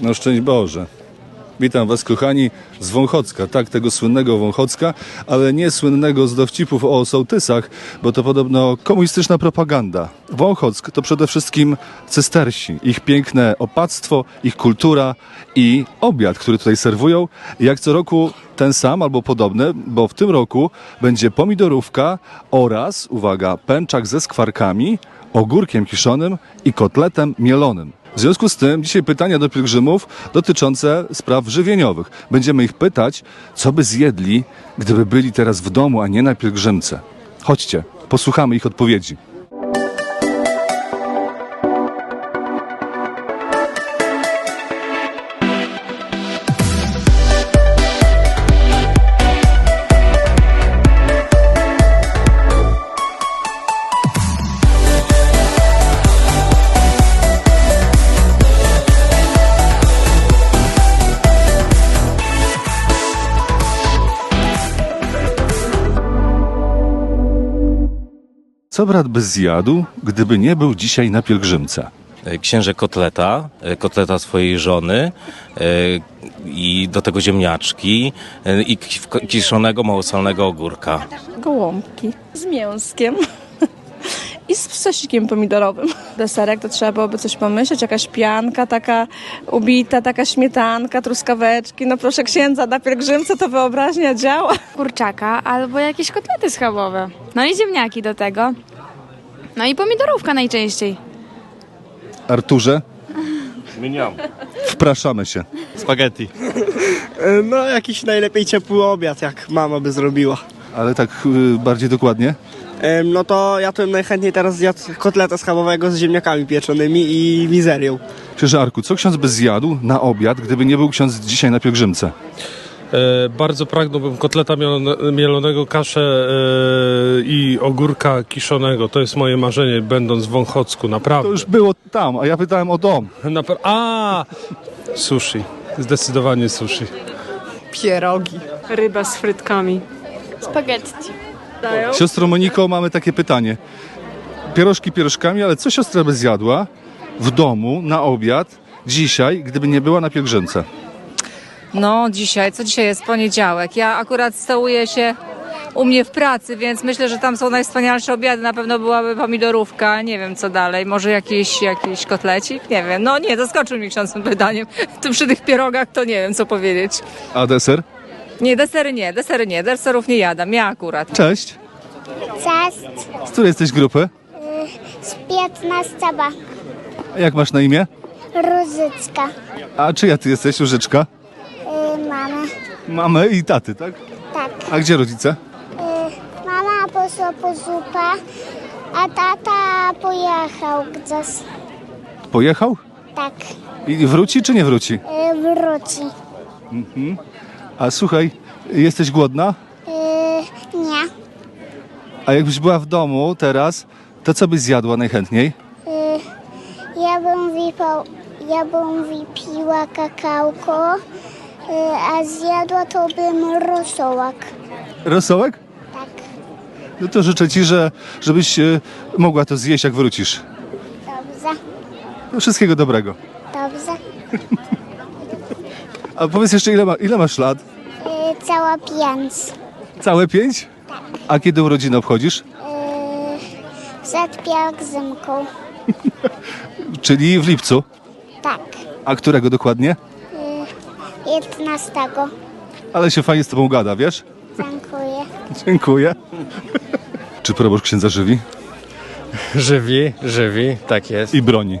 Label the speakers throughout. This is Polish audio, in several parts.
Speaker 1: No szczęść Boże. Witam Was, kochani, z Wąchocka, tak, tego słynnego Wąchocka, ale nie słynnego z dowcipów o sołtysach, bo to podobno komunistyczna propaganda. Wąchock to przede wszystkim cystersi, ich piękne opactwo, ich kultura i obiad, który tutaj serwują. Jak co roku ten sam albo podobny, bo w tym roku będzie pomidorówka oraz, uwaga, pęczak ze skwarkami, ogórkiem kiszonym i kotletem mielonym. W związku z tym dzisiaj pytania do pielgrzymów dotyczące spraw żywieniowych. Będziemy ich pytać, co by zjedli, gdyby byli teraz w domu, a nie na pielgrzymce. Chodźcie, posłuchamy ich odpowiedzi. Co brat by zjadł, gdyby nie był dzisiaj na pielgrzymce?
Speaker 2: E, księże kotleta, e, kotleta swojej żony e, i do tego ziemniaczki i ki- kiszonego małosolnego ogórka.
Speaker 3: gołąbki z mięskiem i z sosikiem pomidorowym. Deserek to trzeba byłoby coś pomyśleć, jakaś pianka taka ubita, taka śmietanka, truskaweczki. No proszę księdza, na pielgrzymce to wyobraźnia działa.
Speaker 4: kurczaka albo jakieś kotlety schabowe. No i ziemniaki do tego. No i pomidorówka najczęściej.
Speaker 1: Arturze? Wpraszamy się.
Speaker 5: Spaghetti.
Speaker 6: No, jakiś najlepiej ciepły obiad, jak mama by zrobiła.
Speaker 1: Ale tak y, bardziej dokładnie?
Speaker 6: No to ja to bym najchętniej teraz zjadł kotleta schabowego z ziemniakami pieczonymi i mizerią.
Speaker 1: Księże Arku, co ksiądz by zjadł na obiad, gdyby nie był ksiądz dzisiaj na pielgrzymce?
Speaker 5: E, bardzo pragnąłbym kotleta mielone, mielonego, kaszę e, i ogórka kiszonego. To jest moje marzenie, będąc w Wąchocku,
Speaker 1: To
Speaker 5: naprawdę.
Speaker 1: już było tam, a ja pytałem o dom.
Speaker 5: Napra- A! Sushi. Zdecydowanie sushi.
Speaker 7: pierogi. Ryba z frytkami.
Speaker 4: Spaghetti.
Speaker 1: Siostro Moniko, mamy takie pytanie. Pierożki pierożkami, ale co siostra by zjadła w domu na obiad dzisiaj, gdyby nie była na pielgrzymce?
Speaker 8: No dzisiaj, co dzisiaj jest? Poniedziałek. Ja akurat stołuję się u mnie w pracy, więc myślę, że tam są najwspanialsze obiady. Na pewno byłaby pomidorówka, nie wiem co dalej. Może jakiś, jakiś kotlecik? Nie wiem. No nie, zaskoczył mnie ksiądz tym pytaniem. Tu przy tych pierogach to nie wiem co powiedzieć.
Speaker 1: A deser?
Speaker 8: Nie, desery nie, desery nie. Deserów nie jadam, ja akurat.
Speaker 1: Cześć.
Speaker 9: Cześć,
Speaker 1: Z której jesteś grupy?
Speaker 9: z 15 ba.
Speaker 1: A jak masz na imię?
Speaker 9: Różyczka.
Speaker 1: A czyja ty jesteś, Różyczka?
Speaker 9: Y, mamy.
Speaker 1: Mamy i taty, tak?
Speaker 9: Tak.
Speaker 1: A gdzie rodzice?
Speaker 9: Y, mama poszła po zupę, a tata pojechał gdzieś.
Speaker 1: Pojechał?
Speaker 9: Tak.
Speaker 1: I wróci czy nie wróci?
Speaker 9: Y, wróci.
Speaker 1: A słuchaj, jesteś głodna?
Speaker 9: Y, nie.
Speaker 1: A jakbyś była w domu teraz, to co byś zjadła najchętniej?
Speaker 9: Y, ja bym wypał, ja bym wypiła kakałko, y, a zjadła to bym rosołek.
Speaker 1: Rosołek?
Speaker 9: Tak.
Speaker 1: No to życzę ci, że, żebyś e, mogła to zjeść, jak wrócisz.
Speaker 9: Dobrze.
Speaker 1: Wszystkiego dobrego.
Speaker 9: Dobrze.
Speaker 1: A powiedz jeszcze, ile, ma, ile masz lat?
Speaker 9: Y, cała pięć.
Speaker 1: Całe pięć? A kiedy urodziny obchodzisz?
Speaker 9: Y, przed pielgrzymką.
Speaker 1: Czyli w lipcu.
Speaker 9: Tak.
Speaker 1: A którego dokładnie?
Speaker 9: 15.
Speaker 1: Ale się fajnie z tobą gada, wiesz?
Speaker 9: Dziękuję.
Speaker 1: Dziękuję. Czy proboszcz księdza żywi?
Speaker 10: Żywi, żywi, tak jest.
Speaker 1: I broni.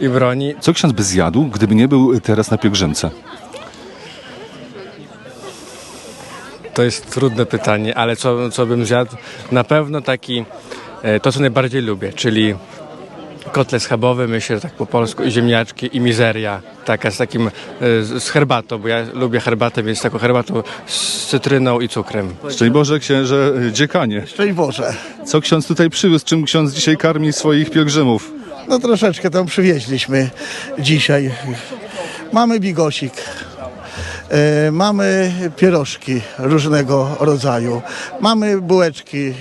Speaker 10: I broni.
Speaker 1: Co ksiądz by zjadł, gdyby nie był teraz na pielgrzymce?
Speaker 10: To jest trudne pytanie, ale co, co bym zjadł? Na pewno taki, e, to co najbardziej lubię, czyli kotlet schabowy, myślę, że tak po polsku, i ziemniaczki i mizeria, taka z takim, e, z herbatą, bo ja lubię herbatę, więc taką herbatą z cytryną i cukrem.
Speaker 1: Szczęść Boże, księże dziekanie.
Speaker 11: Szczęść Boże.
Speaker 1: Co ksiądz tutaj przywiózł? Czym ksiądz dzisiaj karmi swoich pielgrzymów?
Speaker 11: No troszeczkę tam przywieźliśmy dzisiaj. Mamy bigosik. E, Mamy pierożki różnego rodzaju. Mamy bułeczki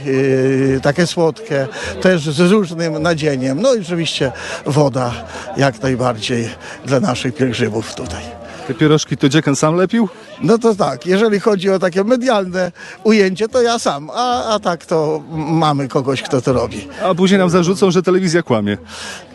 Speaker 11: e, takie słodkie, też z różnym nadzieniem. No i oczywiście woda jak najbardziej dla naszych pielgrzymów tutaj.
Speaker 1: Te pierożki to dziekan sam lepił?
Speaker 11: No to tak, jeżeli chodzi o takie medialne ujęcie, to ja sam, a, a tak to mamy kogoś, kto to robi.
Speaker 1: A później nam zarzucą, że telewizja kłamie.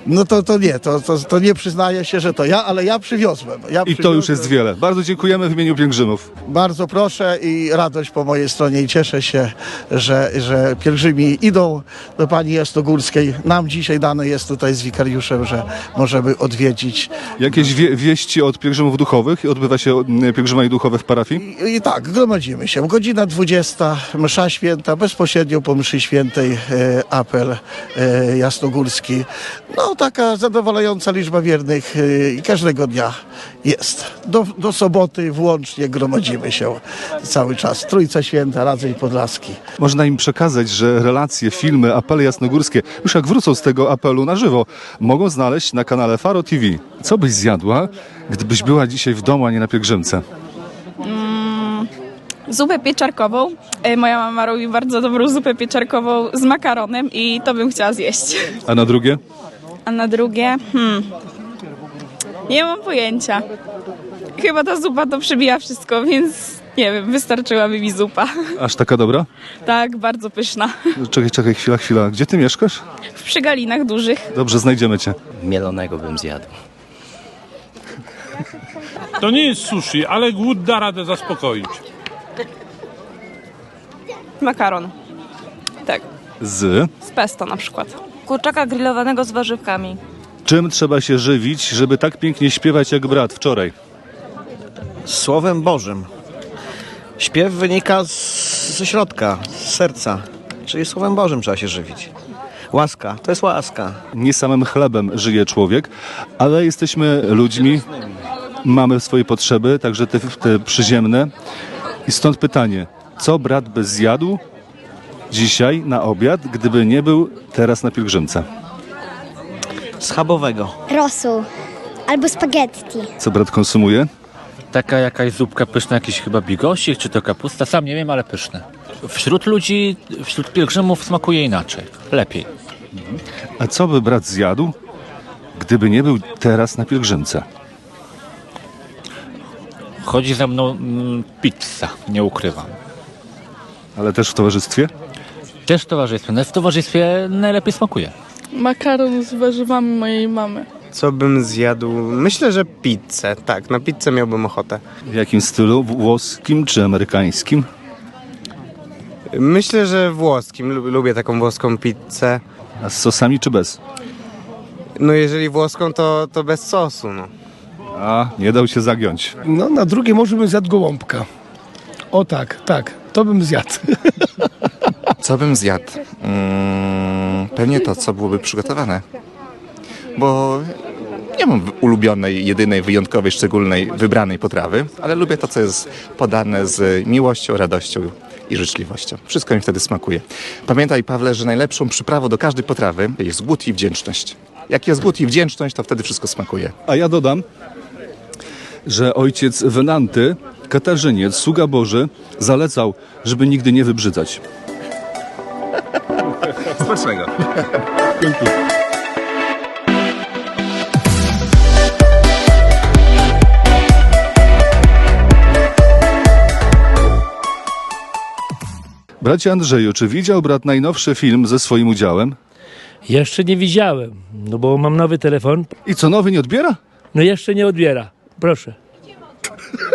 Speaker 11: No to, to nie, to, to, to nie przyznaję się, że to ja, ale ja przywiozłem. Ja
Speaker 1: I to już jest
Speaker 11: przywiozłem.
Speaker 1: wiele. Bardzo dziękujemy w imieniu pielgrzymów.
Speaker 11: Bardzo proszę i radość po mojej stronie i cieszę się, że, że pielgrzymi idą do Pani Jasnogórskiej. Nam dzisiaj dane jest tutaj z wikariuszem, że możemy odwiedzić.
Speaker 1: Jakieś wie, wieści od pielgrzymów duchowych? Odbywa się mm, pielgrzymowanie duchowe w parafii?
Speaker 11: I, I tak, gromadzimy się. Godzina 20, msza święta, bezpośrednio po mszy świętej e, apel e, jasnogórski. No taka zadowalająca liczba wiernych e, i każdego dnia jest. Do, do soboty włącznie gromadzimy się cały czas. Trójca Święta, Radzeń Podlaski.
Speaker 1: Można im przekazać, że relacje, filmy, apele jasnogórskie, już jak wrócą z tego apelu na żywo, mogą znaleźć na kanale Faro TV. Co byś zjadła, gdybyś była dzisiaj w domu, a nie na pielgrzymce?
Speaker 3: Zupę pieczarkową. E, Moja mama robi bardzo dobrą zupę pieczarkową z makaronem i to bym chciała zjeść.
Speaker 1: A na drugie?
Speaker 3: A na drugie, hmm, nie mam pojęcia. Chyba ta zupa to przebija wszystko, więc nie wiem, wystarczyłaby mi zupa.
Speaker 1: Aż taka dobra?
Speaker 3: Tak, bardzo pyszna.
Speaker 1: Czekaj, czekaj, chwila, chwila. Gdzie ty mieszkasz?
Speaker 3: W przygalinach dużych.
Speaker 1: Dobrze, znajdziemy cię.
Speaker 12: Mielonego bym zjadł.
Speaker 5: To nie jest sushi, ale głód da radę zaspokoić.
Speaker 3: Makaron. Tak,
Speaker 1: Z
Speaker 3: z pesto na przykład.
Speaker 8: Kurczaka grillowanego z warzywkami.
Speaker 1: Czym trzeba się żywić, żeby tak pięknie śpiewać jak brat wczoraj?
Speaker 13: Słowem Bożym. Śpiew wynika z, ze środka, z serca. Czyli Słowem Bożym trzeba się żywić. Łaska, to jest łaska.
Speaker 1: Nie samym chlebem żyje człowiek, ale jesteśmy ludźmi, mamy swoje potrzeby, także te, te przyziemne. I stąd pytanie, co brat by zjadł dzisiaj na obiad, gdyby nie był teraz na pielgrzymce?
Speaker 13: Schabowego.
Speaker 9: Rosół albo spaghetti.
Speaker 1: Co brat konsumuje?
Speaker 12: Taka jakaś zupka pyszna, jakiś chyba bigosik, czy to kapusta, sam nie wiem, ale pyszne. Wśród ludzi, wśród pielgrzymów smakuje inaczej, lepiej.
Speaker 1: A co by brat zjadł, gdyby nie był teraz na pielgrzymce?
Speaker 12: Chodzi ze mną mm, pizza, nie ukrywam.
Speaker 1: Ale też w towarzystwie?
Speaker 12: Też w towarzystwie, no w towarzystwie najlepiej smakuje.
Speaker 3: Makaron z warzywami mojej mamy.
Speaker 6: Co bym zjadł? Myślę, że pizzę. Tak, na pizzę miałbym ochotę.
Speaker 1: W jakim stylu? Włoskim czy amerykańskim?
Speaker 6: Myślę, że włoskim. Lu- Lubię taką włoską pizzę.
Speaker 1: A z sosami czy bez?
Speaker 6: No jeżeli włoską, to, to bez sosu. No.
Speaker 1: A, nie dał się zagiąć.
Speaker 14: No na drugie może bym zjadł gołąbka. O tak, tak, to bym zjadł.
Speaker 15: Co bym zjadł? Mm, pewnie to, co byłoby przygotowane. Bo nie mam ulubionej, jedynej, wyjątkowej, szczególnej, wybranej potrawy, ale lubię to, co jest podane z miłością, radością i życzliwością. Wszystko mi wtedy smakuje. Pamiętaj, Pawle, że najlepszą przyprawą do każdej potrawy jest głód i wdzięczność. Jak jest głód i wdzięczność, to wtedy wszystko smakuje.
Speaker 1: A ja dodam, że ojciec Wenanty, Katarzyniec, sługa Boży, zalecał, żeby nigdy nie wybrzydzać.
Speaker 15: Smacznego.
Speaker 1: Dzięki. Bracie Andrzeju, czy widział brat najnowszy film ze swoim udziałem?
Speaker 16: Jeszcze nie widziałem, no bo mam nowy telefon.
Speaker 1: I co, nowy nie odbiera?
Speaker 16: No jeszcze nie odbiera. Proszę.